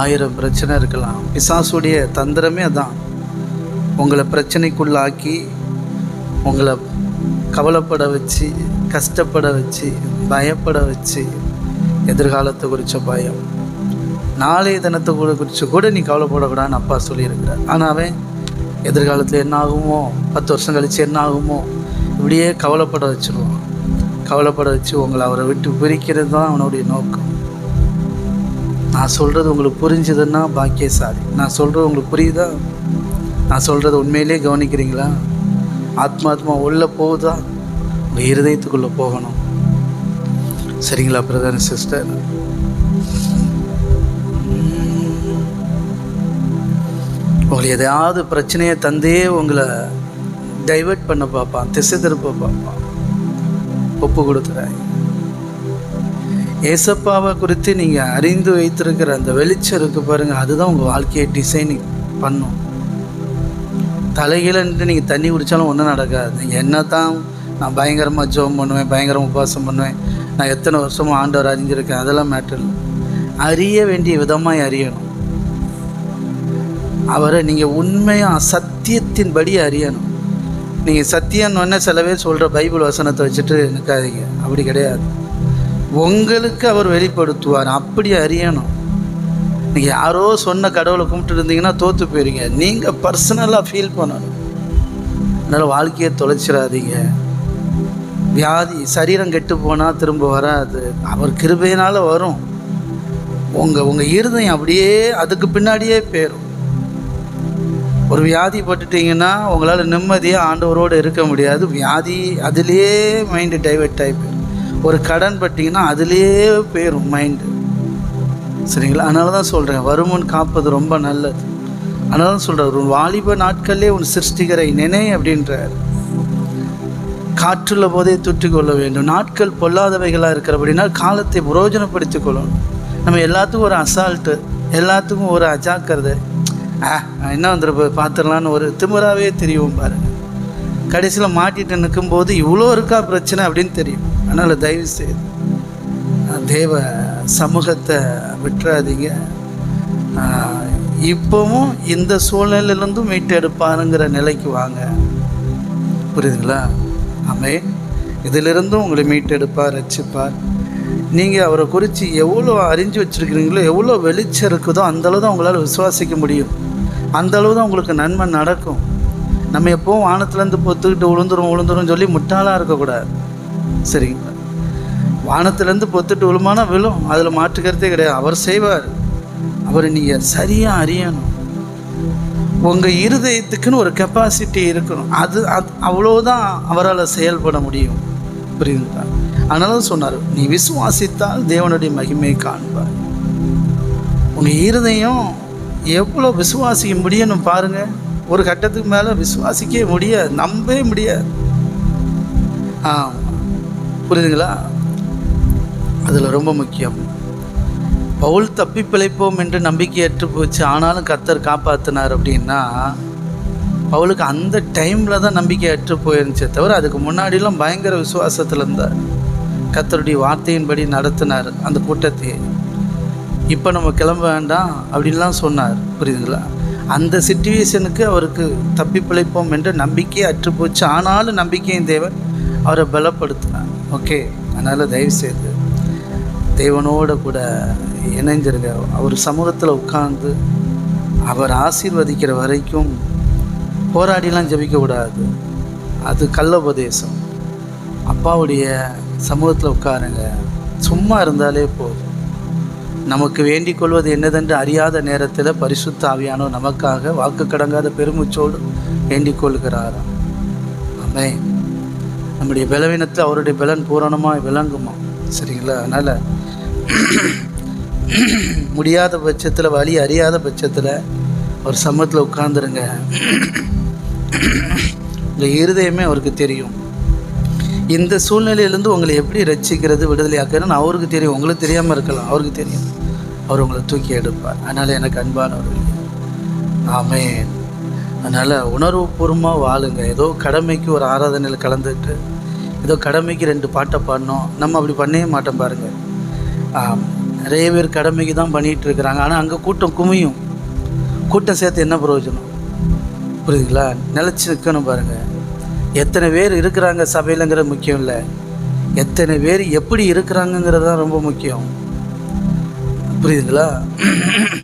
ஆயிரம் பிரச்சனை இருக்கலாம். பிசாசுடைய தந்திரமே அதான். உங்களை பிரச்சனைக்குள்ளாக்கி உங்களை கவலைப்பட வச்சு கஷ்டப்பட வச்சு பயப்பட வச்சு எதிர்காலத்தை குறித்த பயம். நாளைய தினத்தை கூட குறித்து கூட நீ கவலைப்படக்கூடாதுன்னு அப்பா சொல்லியிருக்கிறார். ஆனால் அவன் எதிர்காலத்தில் என்ன ஆகுமோ பத்து வருஷம் கழித்து என்ன ஆகுமோ இப்படியே கவலைப்பட வச்சுருவான். கவலைப்பட வச்சு உங்களை அவரை விட்டு பிரிக்கிறது தான் அவனுடைய நோக்கம். நான் சொல்கிறது உங்களுக்கு புரிஞ்சுதுன்னா பாக்கியசாலி. நான் சொல்கிறது உங்களுக்கு புரியுதா? நான் சொல்கிறது உண்மையிலே கவனிக்கிறீங்களா? ஆத்மாத்மா உள்ளே போகுதா? உங்கள் இருதயத்துக்குள்ளே போகணும். சரிங்களா பிரதான சிஸ்டர்? உங்களை எதையாவது பிரச்சனையை தந்தே உங்களை டைவர்ட் பண்ண பார்ப்பான் திசை திருப்ப பார்ப்பான். ஒப்பு கொடுத்துறாய் ஏசப்பாவை குறித்து நீங்கள் அறிந்து வைத்திருக்கிற அந்த வெளிச்சம் இருக்கு பாருங்கள் அதுதான் உங்கள் வாழ்க்கையை டிசைனிங் பண்ணும். தலைகீழன்ட்டு நீங்கள் தண்ணி குடித்தாலும் ஒன்றும் நடக்காது. நீங்கள் என்ன தான் நான் பயங்கரமாக ஜோம் பண்ணுவேன் பயங்கரமாக உபவாசம் பண்ணுவேன் நான் எத்தனை வருஷமாக ஆண்டவர் அறிஞ்சிருக்கேன் அதெல்லாம் மேட்டர் இல்லை. அறிய வேண்டிய விதமாக அறியணும். அவரை நீங்கள் உண்மையாக சத்தியத்தின்படி அறியணும். நீங்கள் சத்தியம்னு சில பேர் சொல்கிற பைபிள் வசனத்தை வச்சுட்டு நிற்காதீங்க அப்படி கிடையாது. உங்களுக்கு அவர் வெளிப்படுத்துவார். அப்படி அறியணும். நீங்கள் யாரோ சொன்ன கடவுளை கும்பிட்டு இருந்தீங்கன்னா தோற்று போயிருங்க நீங்கள் பர்சனலாக ஃபீல் பண்ணணும். அதனால் வாழ்க்கையை தொலைச்சிடாதீங்க. வியாதி சரீரம் கெட்டு போனால் திரும்ப வராது. அவர் கிருபையினால் வரும். உங்கள் உங்கள் இருதயம் அப்படியே அதுக்கு பின்னாடியே போயிடும் ஒரு வியாதி பட்டுட்டீங்கன்னா உங்களால் நிம்மதியாக ஆண்டவரோடு இருக்க முடியாது. வியாதி அதுலேயே மைண்டு டைவெர்ட் ஆகி போயிடும் ஒரு கடன் பட்டிங்கன்னா அதுலேயே போயிடும் மைண்டு சரிங்களா? அதனால தான் சொல்கிறேன் வருமுன் காப்பது ரொம்ப நல்லது. அதனால தான் சொல்கிறேன் உன் வாலிப நாட்கள்லே உன் சிருஷ்டிகரை நினை அப்படின்றார். காற்றுள்ள போதே தொற்றிக்கொள்ள வேண்டும். நாட்கள் பொல்லாதவைகளாக இருக்கிறபடினா காலத்தை புரோஜனப்படுத்தி கொள்ளணும். நம்ம எல்லாத்துக்கும் ஒரு அசால்ட்டு எல்லாத்துக்கும் ஒரு அஜாக்கிரதை. ஆ என்ன வந்துரு பார்த்துடலான்னு ஒரு திமிராவே தெரியும் பாருங்கள் கடைசியில் மாட்டிட்டு நிற்கும்போது இவ்வளோ இருக்கா பிரச்சனை அப்படின்னு தெரியும். அதனால் தயவு செய்து தேவ சமூகத்தை விட்டுறாதீங்க. இப்போவும் இந்த சூழ்நிலையிலேருந்தும் மீட்டெடுப்பாருங்கிற நிலைக்கு வாங்க. புரியுதுங்களா? அமே இதிலிருந்தும் உங்களை மீட்டெடுப்பார் ரச்சிப்பார் நீங்கள் அவரை குறித்து எவ்வளோ அறிஞ்சு வச்சுருக்கிறீங்களோ எவ்வளோ வெளிச்சம் இருக்குதோ அந்தளவு தான் உங்களால் விசுவாசிக்க முடியும். அந்தளவு தான் உங்களுக்கு நன்மை நடக்கும். நம்ம எப்போவும் வானத்துலேருந்து பொத்துக்கிட்டு விழுந்துரும் விழுந்துரும் சொல்லி முட்டாளாக இருக்கக்கூடாது. சரிங்களா? வானத்துலேருந்து பொத்துட்டு விழுமானா விழும். அதில் மாற்றுக்கிறதே கிடையாது. அவர் செய்வார். அவரை நீங்கள் சரியாக அறியணும். உங்கள் இருதயத்துக்குன்னு ஒரு கெப்பாசிட்டி இருக்கணும். அது அது அவ்வளோதான் அவரால் செயல்பட முடியும். புரியுதுங்களா? அதனால சொன்னார் நீ விசுவாசித்தால் தேவனுடைய மகிமையை காண்பார் உங்கள் இருதயம் எவ்வளோ விசுவாசிக்க முடியும்னு பாருங்கள் ஒரு கட்டத்துக்கு மேலே விசுவாசிக்கவே முடியாது. நம்பவே முடியாது. ஆ புரியுதுங்களா? அதில் ரொம்ப முக்கியம். பவுல் தப்பி பிழைப்போம் என்று நம்பிக்கையற்று போச்சு ஆனாலும் கத்தர் காப்பாற்றினார் அப்படின்னா பவுலுக்கு அந்த டைமில் தான் நம்பிக்கை அற்று போயிருந்துச்சே தவிர அதுக்கு முன்னாடிலாம் பயங்கர விசுவாசத்தில் இருந்தார். கத்தருடைய வார்த்தையின்படி நடத்தினார் அந்த கூட்டத்தையே இப்போ நம்ம கிளம்ப வேண்டாம் அப்படின்லாம் சொன்னார் புரியுதுங்களா? அந்த சுச்சுவேஷனுக்கு அவருக்கு தப்பி பிழைப்போம் என்ற நம்பிக்கையே அற்று போச்சு ஆனாலும் நம்பிக்கையும் தேவன் அவரை பலப்படுத்தினார் ஓகே அதனால் தயவுசெய்து தேவனோட கூட இணைஞ்சிருங்க. அவர் சமூகத்தில் உட்கார்ந்து அவர் ஆசீர்வதிக்கிற வரைக்கும் போராடிலாம் ஜெபிக்கக்கூடாது அது கள்ள உபதேசம். அப்பாவுடைய சமூகத்தில் உட்காருங்க. சும்மா இருந்தாலே போதும். நமக்கு வேண்டிக் கொள்வது என்னதென்று அறியாத நேரத்தில் பரிசுத்த ஆவியானோ நமக்காக வாக்கு கடங்காத பெருமுச்சோடு வேண்டிக் கொள்கிறாராம் ஆமே நம்முடைய பலவீனத்தில் அவருடைய பலன் பூரணமாக விளங்குமா? சரிங்களா? அதனால் முடியாத பட்சத்தில் வழி அறியாத பட்சத்தில் ஒரு சமத்தில் உட்காந்துருங்க இந்த இருதயமே அவருக்கு தெரியும். இந்த சூழ்நிலையிலேருந்து உங்களை எப்படி ரட்சிக்கிறது விடுதலையாக்குறதுன்னு அவருக்கு தெரியும். உங்களுக்கு தெரியாமல் இருக்கலாம். அவருக்கு தெரியும். அவர் உங்களை தூக்கி எடுப்பார். அதனால் எனக்கு அன்பானவர்கள். ஆமே அதனால் உணர்வுபூர்வமாக வாழுங்க. ஏதோ கடமைக்கு ஒரு ஆராதனையில் கலந்துட்டு ஏதோ கடமைக்கு ரெண்டு பாட்டை பாடணும். நம்ம அப்படி பண்ணவே மாட்டோம் பாருங்கள் நிறைய பேர் கடமைக்கு தான் பண்ணிகிட்டு இருக்கிறாங்க. ஆனால் அங்கே கூட்டம் குமியும். கூட்டம் சேர்த்து என்ன பிரயோஜனம்? புரியுதுங்களா? நிலச்சி நிற்கணும் பாருங்கள் எத்தனை பேர் இருக்கிறாங்க சபையிலங்கிறது முக்கியம் இல்லை. எத்தனை பேர் எப்படி இருக்கிறாங்கங்கிறது தான் ரொம்ப முக்கியம். புரியுதுங்களா?